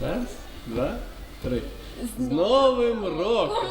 Раз, два, три. З Новим роком!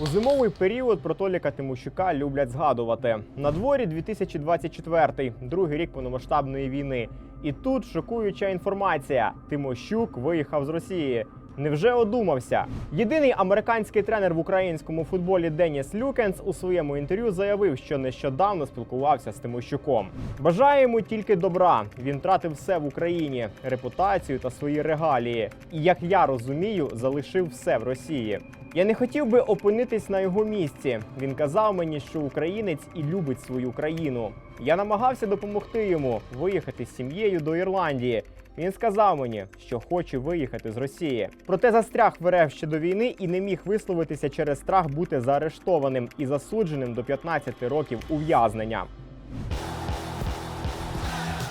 У зимовий період протоліка Тимощука люблять згадувати. На дворі 2024, другий рік повномасштабної війни. І тут шокуюча інформація: Тимощук виїхав з Росії. Невже одумався? Єдиний американський тренер в українському футболі Деніс Люкенс у своєму інтерв'ю заявив, що нещодавно спілкувався з Тимощуком. Бажає йому тільки добра. Він втратив все в Україні, репутацію та свої регалії. І як я розумію, залишив все в Росії. Я не хотів би опинитись на його місці. Він казав мені, що українець і любить свою країну. Я намагався допомогти йому виїхати з сім'єю до Ірландії. Він сказав мені, що хоче виїхати з Росії. Проте застряг в РФ ще до війни і не міг висловитися через страх бути заарештованим і засудженим до 15 років ув'язнення.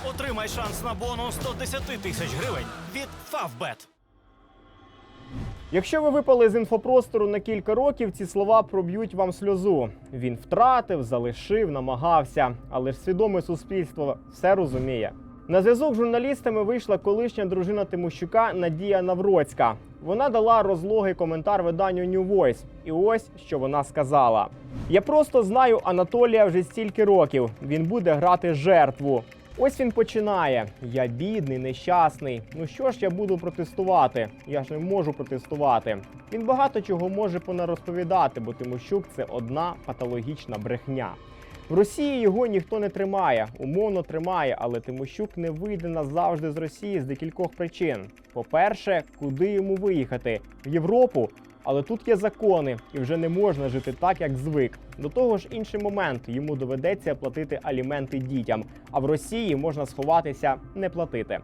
Отримай шанс на бонус 110 тисяч гривень від Favbet. Якщо ви випали з інфопростору на кілька років, ці слова проб'ють вам сльозу. Він втратив, залишив, намагався, але ж свідоме суспільство все розуміє. На зв'язок з журналістами вийшла колишня дружина Тимощука Надія Навроцька. Вона дала розлогий коментар виданню New Voice. І ось що вона сказала: Я просто знаю Анатолія вже стільки років. Він буде грати жертву. Ось він починає. Я бідний, нещасний. Ну що ж я буду протестувати? Я ж не можу протестувати. Він багато чого може понарозповідати, бо Тимощук це одна патологічна брехня. В Росії його ніхто не тримає, умовно тримає, але Тимощук не вийде назавжди з Росії з декількох причин. По-перше, куди йому виїхати? В Європу. Але тут є закони, і вже не можна жити так, як звик. До того ж, інший момент йому доведеться платити аліменти дітям, а в Росії можна сховатися, не платити.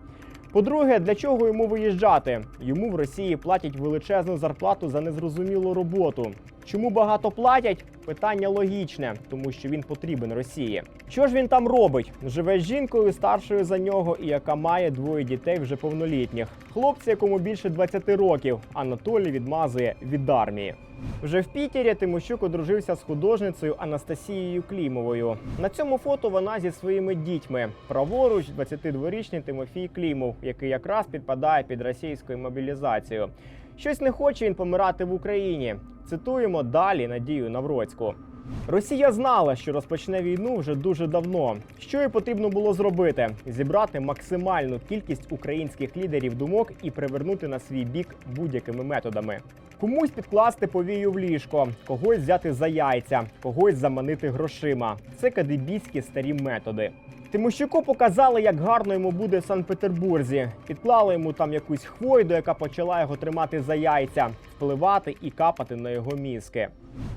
По-друге, для чого йому виїжджати? Йому в Росії платять величезну зарплату за незрозумілу роботу. Чому багато платять? Питання логічне, тому що він потрібен Росії. Що ж він там робить? Живе з жінкою старшою за нього і яка має двоє дітей вже повнолітніх. Хлопці, якому більше 20 років, Анатолій відмазує від армії. Вже в Пітері Тимощук одружився з художницею Анастасією Клімовою. На цьому фото вона зі своїми дітьми. Праворуч 22-річний Тимофій Клімов, який якраз підпадає під російською мобілізацією. Щось не хоче він помирати в Україні. Цитуємо далі Надію Навроцьку. Росія знала, що розпочне війну вже дуже давно. Що їй потрібно було зробити? Зібрати максимальну кількість українських лідерів думок і привернути на свій бік будь-якими методами. Комусь підкласти повію в ліжко, когось взяти за яйця, когось заманити грошима. Це кадебійські старі методи. Тимощуку показали, як гарно йому буде в Санкт-Петербурзі. Підклали йому там якусь хвойду, яка почала його тримати за яйця, впливати і капати на його мізки.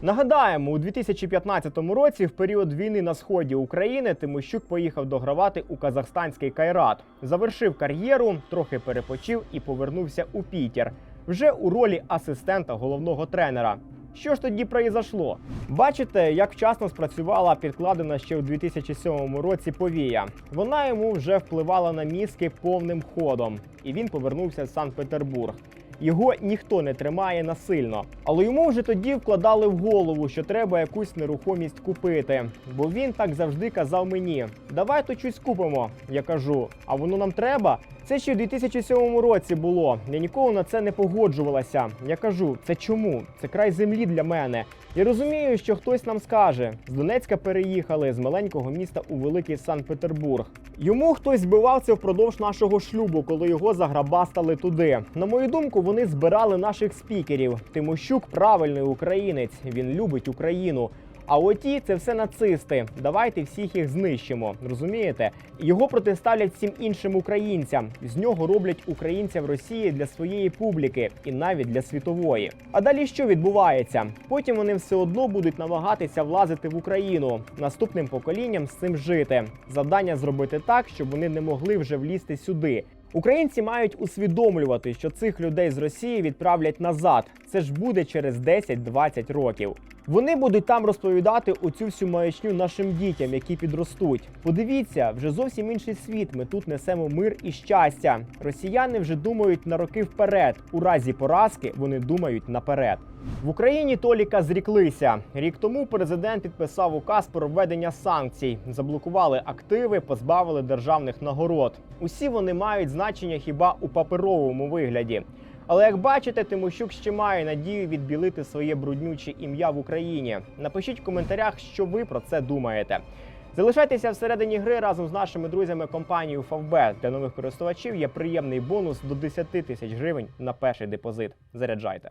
Нагадаємо, у 2015 році, в період війни на сході України, Тимощук поїхав догравати у казахстанський Кайрат. Завершив кар'єру, трохи перепочив і повернувся у Пітер вже у ролі асистента головного тренера. Що ж тоді произошло? Бачите, як вчасно спрацювала підкладена ще у 2007 році повія. Вона йому вже впливала на мізки повним ходом, і він повернувся в Санкт-Петербург. Його ніхто не тримає насильно, але йому вже тоді вкладали в голову, що треба якусь нерухомість купити. Бо він так завжди казав мені: давай то щось купимо. Я кажу, а воно нам треба. Це ще в 2007 році було. Я ніколи на це не погоджувалася. Я кажу, це чому? Це край землі для мене. Я розумію, що хтось нам скаже: з Донецька переїхали з маленького міста у великий Санкт-Петербург. Йому хтось збивав це впродовж нашого шлюбу, коли його заграбастали туди. На мою думку, вони збирали наших спікерів. Тимощук правильний українець. Він любить Україну. А оті це все нацисти. Давайте всіх їх знищимо. Розумієте? Його протиставлять всім іншим українцям. З нього роблять українця в Росії для своєї публіки і навіть для світової. А далі що відбувається? Потім вони все одно будуть намагатися влазити в Україну. Наступним поколінням з цим жити. Завдання зробити так, щоб вони не могли вже влізти сюди. Українці мають усвідомлювати, що цих людей з Росії відправлять назад. Це ж буде через 10-20 років. Вони будуть там розповідати оцю всю маячню нашим дітям, які підростуть. Подивіться, вже зовсім інший світ. Ми тут несемо мир і щастя. Росіяни вже думають на роки вперед. У разі поразки вони думають наперед. В Україні Толіка зріклися. Рік тому президент підписав указ про введення санкцій, заблокували активи, позбавили державних нагород. Усі вони мають значення хіба у паперовому вигляді. Але як бачите, Тимощук ще має надію відбілити своє бруднюче ім'я в Україні. Напишіть в коментарях, що ви про це думаєте. Залишайтеся всередині гри разом з нашими друзями компанією Favbet. Для нових користувачів є приємний бонус до 10 тисяч гривень на перший депозит. Заряджайте.